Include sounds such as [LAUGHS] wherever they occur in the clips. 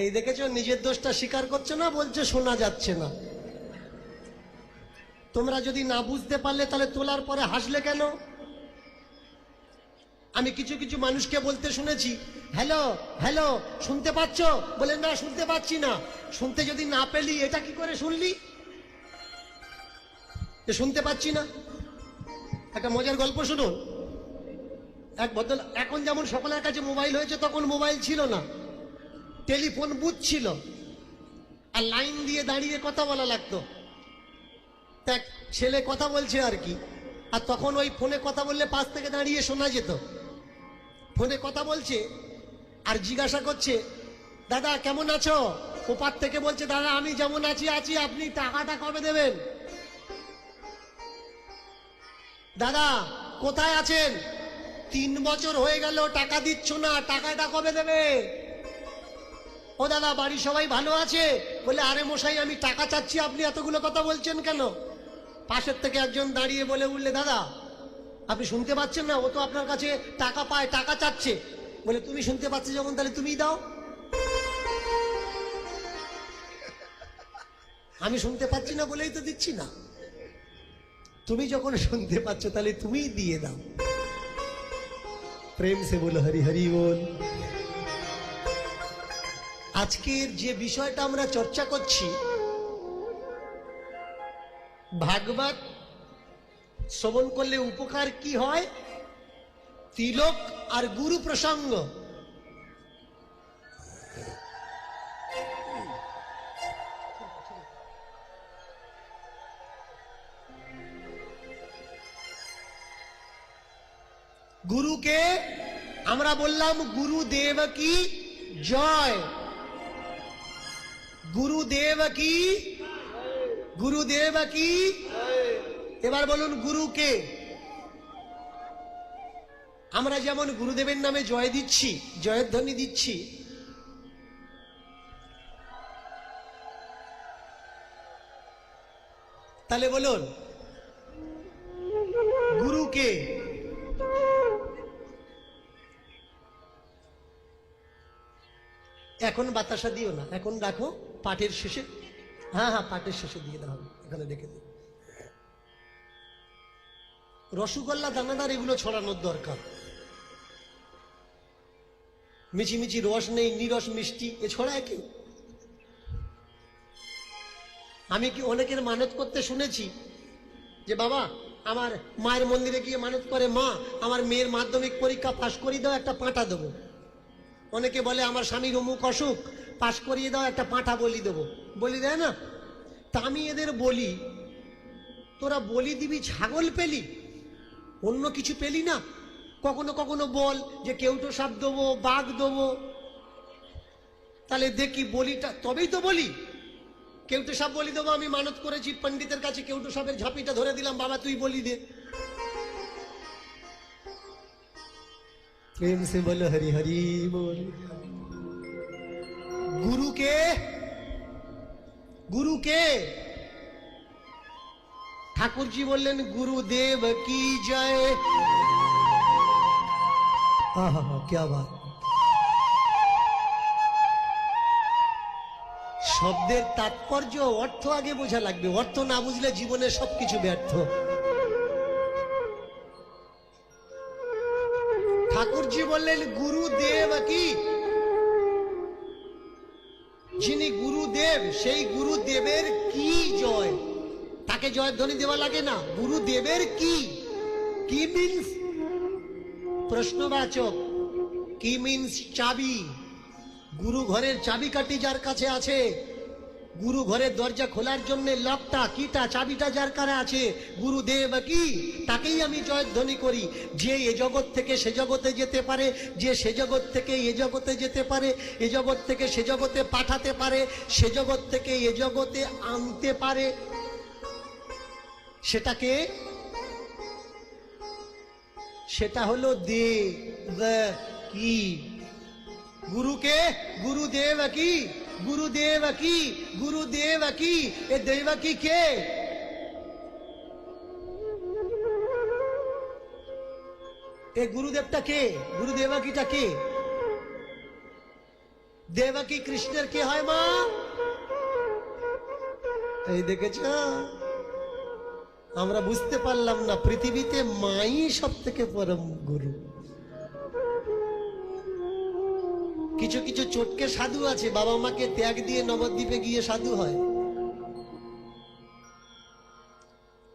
এই দেখেছ, নিজের দোষটা স্বীকার করছে না, বলছে শোনা যাচ্ছে না। তোমরা যদি না বুঝতে পারলে, তাহলে তোলার পরে হাসলে কেন? আমি কিছু কিছু মানুষকে বলতে শুনেছি, হ্যালো হ্যালো, শুনতে পাচ্ছ? বলে, না, শুনতে পাচ্ছি না। শুনতে যদি না পেলি, এটা কি করে শুনলি? শুনতে পাচ্ছি না। একটা মজার গল্প শুনুন। এক বদল এখন যেমন সকলের কাছে মোবাইল হয়েছে, তখন মোবাইল ছিল না। টেলিফোন বুথ ছিল। আর লাইন দিয়ে দাঁড়িয়ে কথা বলা লাগতো। এক ছেলে কথা বলছে আর কি। আর তখন ওই ফোনে কথা বললে পাশ থেকে দাঁড়িয়ে শোনা যেত। ফোনে কথা বলছে আর জিজ্ঞাসা করছে, দাদা, কেমন আছো? ওপার থেকে বলছে, দাদা, আমি যেমন আছি আছি। আপনি টাকাটা কবে দেবেন? দাদা, কোথায় আছেন? তিন বছর হয়ে গেল, টাকা দিচ্ছ না। টাকাটা কবে দেবে? ও দাদা বাড়ি সবাই ভালো আছে? বলে, আরে মশাই, আমি টাকা চাচ্ছি, আপনি এতগুলো কথা বলছেন কেন? পাশের থেকে একজন দাঁড়িয়ে বলে উঠলে, দাদা, আপনি শুনতে পাচ্ছেন না? ও তো আপনার কাছে টাকা পায়, টাকা চাচ্ছে। বলে, তুমি শুনতে পাচ্ছ যখন, তাহলে তুমিই দাও। আমি শুনতে পাচ্ছি না বলেই তো দিচ্ছি না। তুমি যখন শুনতে পাচ্ছ, তাহলে তুমিই দিয়ে দাও। প্রেম সে বলো, হরি হরি বল। আজকের যে বিষয়টা আমরা চর্চা করছি, ভাগবত শ্রবণ করলে উপকার কি হয়? তিলক আর গুরু প্রসঙ্গ। গুরুকে আমরা বললাম, গুরুদেব কি? জয়। গুরুদেব কি? গুরুদেব কি? এবার বলুন, গুরু কে? আমরা যেমন গুরুদেবের নামে জয় দিচ্ছি জয়ধ্বনি দিচ্ছি, তাহলে বলুন গুরুকে এখন বাতাসা দিও না, এখন রাখো, পাটের শেষে। হ্যাঁ হ্যাঁ পাটের শেষে দিয়ে দেওয়া হবে এখানে রেখে দিও। রসগোল্লা, দানাদার, এগুলো ছড়ানোর দরকার। মিছিমিছি রস নেই, নিরস মিষ্টি, এ ছড়ায় কেউ আমি কি অনেকের মানত করতে শুনেছি যে, বাবা, আমার মায়ের মন্দিরে গিয়ে মানত করে মা, আমার মেয়ের মাধ্যমিক পরীক্ষা পাশ করিয়ে দাও, একটা পাঁটা দেবো। অনেকে বলে, আমার স্বামীর অমুক অসুখ, পাশ করিয়ে দাও, একটা পাঁঠা বলি দেবো। বলি দেয় না? তা আমি এদের বলি, তোরা বলি দিবি, ছাগল পেলি? অন্য কিছু পেলি না? কখনো কখনো বল যে কেউটো সাপ দেবো, বাঘ দেবো। তাহলে দেখি বলিটা, তবেই তো বলি। কেউটো সাপ বলি দেবো, আমি মানত করেছি, পণ্ডিতের কাছে কেউটো সাপের ঝাঁপিটা ধরে দিলাম, বাবা তুই বলি দে। प्रेम से बोलो हरि हरि बोल गुरु के गुरु के ঠাকুরজি বললেন গুরুদেব কি জয় আহা क्या बात শব্দের তাৎপর্য অর্থ আগে বোঝা লাগবে অর্থ না বুঝলে জীবনে সবকিছু ব্যর্থ বললেন, গুরুদেব কি? যিনি গুরুদেব, সেই গুরুদেবের কি জয়? তাকে জয়ধ্বনি দেওয়া লাগে না। গুরুদেবের কি? কি মিন্স প্রশ্নবাচক। কি মিন্স চাবি? গুরু ঘরের চাবিকাঠি যার কাছে আছে গুরু ঘরের দরজা খোলার জন্য লকটা, কিটা, চাবিটা যার কারে আছে, গুরুদেব কি? তাকেই আমি জয়ধ্বনি করি। যে এ জগৎ থেকে সে জগতে যেতে পারে, যে সে জগৎ থেকে এ জগতে যেতে পারে, এ জগৎ থেকে সে জগতে পাঠাতে পারে, সে জগৎ থেকে এ জগতে আনতে পারে। সেটাকে সেটা হলো দে কি? গুরুকে গুরুদেব কি? গুরুদেব কি গুরুদেব কি এ দেবকি কে এ গুরুদেবটা কে গুরুদেবাকিটা কে দেবকী কৃষ্ণের কি হয় মা এই দেখেছ? আমরা বুঝতে পারলাম না, পৃথিবীতে মাই সব থেকে পরম গুরু। কিছু কিছু চটকে সাধু আছে, বাবা মাকে ত্যাগ দিয়ে নবদ্বীপে গিয়ে সাধু হয়।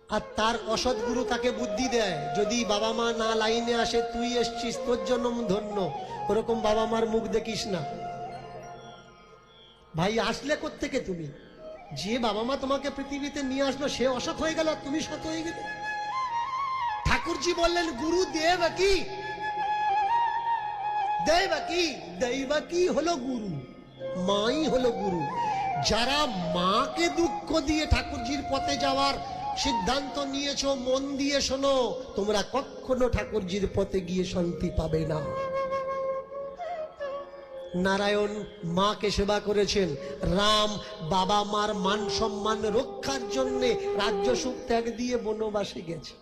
আর তার অসৎ গুরু তাকে বুদ্ধি দেয়, যদি বাবা মা না লাইনে আসে, তুই এসছিস, তোর জন্য ধন্য। ওরকম বাবা মার মুখ দেখিস না। ভাই, আসলে থেকে তুমি? যে বাবা মা তোমাকে পৃথিবীতে নিয়ে আসলো, সে অসৎ হয়ে গেল তুমি সৎ হয়ে গেলে? ঠাকুরজি বললেন গুরু দেব কি? দেব কি? দৈব কি হলো গুরু? মাই হলো গুরু। যারা মাকে দুঃখ দিয়ে ঠাকুরজির পথে যাওয়ার সিদ্ধান্ত নিয়েছো, মন দিয়ে শোনো, তোমরা কখনো ঠাকুরজির পথে গিয়ে শান্তি পাবে না। নারায়ণ মাকে সেবা করেছেন। রাম বাবা মার মান সম্মান রক্ষার জন্য রাজ্য সুখ ত্যাগ দিয়ে বনবাসে গেছে।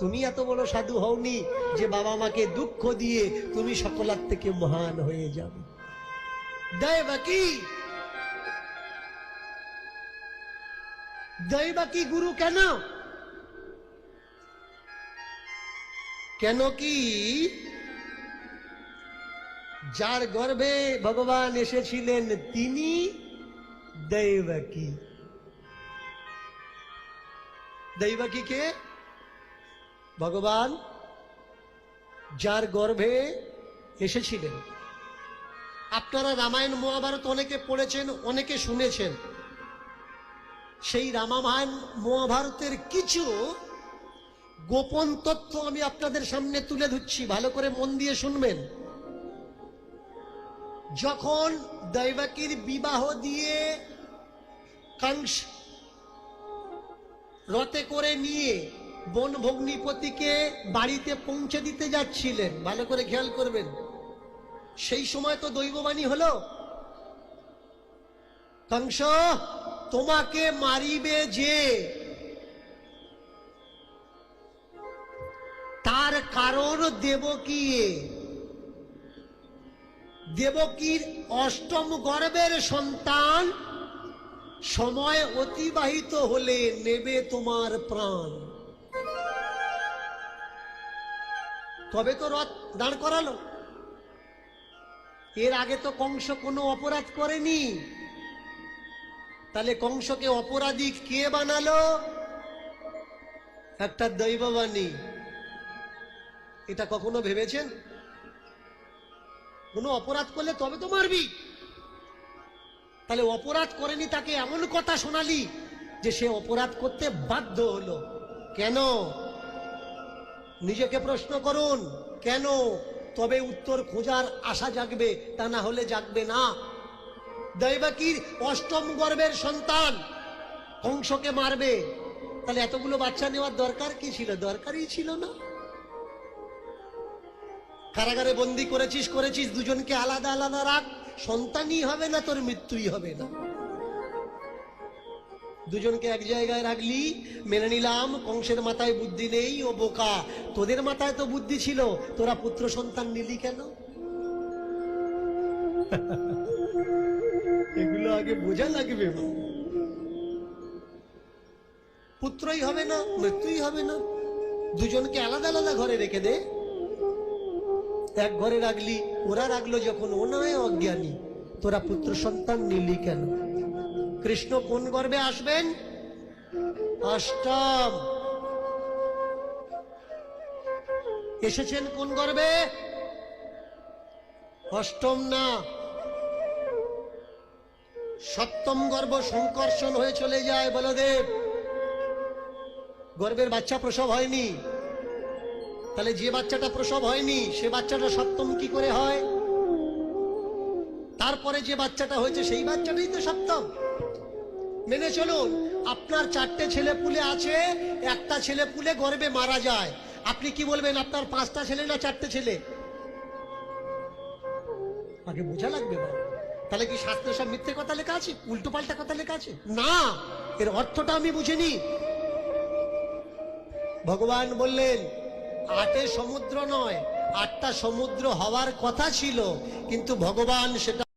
তুমি এত বড় সাধু হওনি যে বাবা মাকে দুঃখ দিয়ে তুমি সকলার থেকে মহান হয়ে যাবে। দেয় বাকি। বাকি গুরু কেন? কেন কি? যার গর্ভে ভগবান এসেছিলেন তিনি দৈবকী দৈবকী কে? ভগবান, যার গর্ভে এসেছিলেন। আপনারা রামায়ণ মহাভারত অনেকে পড়েছেন, অনেকে শুনেছেন। সেই রামায়ণ মহাভারতের কিছু গোপন তথ্য আমি আপনাদের সামনে তুলে ধরছি, ভালো করে মন দিয়ে শুনবেন। যখন দৈবাকির বিবাহ দিয়ে কংস রথে করে নিয়ে বন ভগ্নিপতিকে বাড়িতে পৌঁছে দিতে যাচ্ছিলেন। ভালো করে খেয়াল করবেন। সেই সময় তো দৈববাণী হলো। কংস তোমাকে মারিবে যে। তার কারণ দেবকী দেবকীর অষ্টম গর্ভের সন্তান। সময় অতিবাহিত হলে নেবে তোমার প্রাণ। তবে তো রথ দাঁড় করালো। এর আগে তো কংস কোনো অপরাধ করেনি। তাহলে কংসকে অপরাধী কে বানালো? একটা দৈববাণী। এটা কখনো ভেবেছেন? কোনো অপরাধ করলে তবে তো মারবি। তাহলে অপরাধ করেনি তাকে এমন কথা শোনালি যে সে অপরাধ করতে বাধ্য হলো। কেন? নিজেকে প্রশ্ন করুন, কেন? তবে উত্তর খোঁজার আশা জাগবে, তা না হলে জাগবে না। দৈবাকির অষ্টম গর্ভের সন্তান কংসকে মারবে। তাহলে এতগুলো বাচ্চা নেওয়ার দরকার কি ছিল? দরকারই ছিল না। কারাগারে বন্দি করেছিস করেছিস, দুজনকে আলাদা আলাদা রাখ। সন্তানই হবে না, তোর মৃত্যুই হবে না। দুজনকে এক জায়গায় রাখলি, মেনে নিলাম, কংসের মাথায় বুদ্ধি নেই, ও বোকা। তোদের মাথায় তো বুদ্ধি ছিল, তোরা পুত্র সন্তান নিলি কেন? [LAUGHS] এগুলো আগে বোঝা লাগবে পুত্রই হবে না, মৃত্যুই হবে না। দুজনকে আলাদা আলাদা ঘরে রেখে দে। এক ঘরে রাখলি, ওরা রাখল যখন ও নয় অজ্ঞানী। তোরা পুত্র সন্তান নিলি কেন? কৃষ্ণ কোন গর্বে আসবেন? অষ্টম। এসেছেন কোন গর্বে অষ্টম না। সপ্তম গর্ব সংকর্ষণ হয়ে চলে যায়, বলদেব। গর্বের বাচ্চা প্রসব হয়নি। তাহলে যে বাচ্চাটা প্রসব হয়নি, সে বাচ্চাটা সপ্তম কি করে হয়? তারপরে যে বাচ্চাটা হয়েছে, সেই বাচ্চাটাই তো সপ্তম। মেনে চলুন, আপনার চারটে ছেলে পুলে আছে, একটা ছেলে পুলে গর্বে মারা যায়। আপনি কি বলবেন, আপনার পাঁচটা ছেলে না চারটে ছেলে? আগে বোঝা লাগবে তাহলে কি শাস্ত্রে সব মিথ্যে কথা লেখা আছে? উল্টো পাল্টা কথা লেখা আছে? না, এর অর্থটা আমি বুঝিনি। ভগবান বললেন, আটে সমুদ্র নয়, আটটা সমুদ্র হওয়ার কথা ছিল, কিন্তু ভগবান সেটা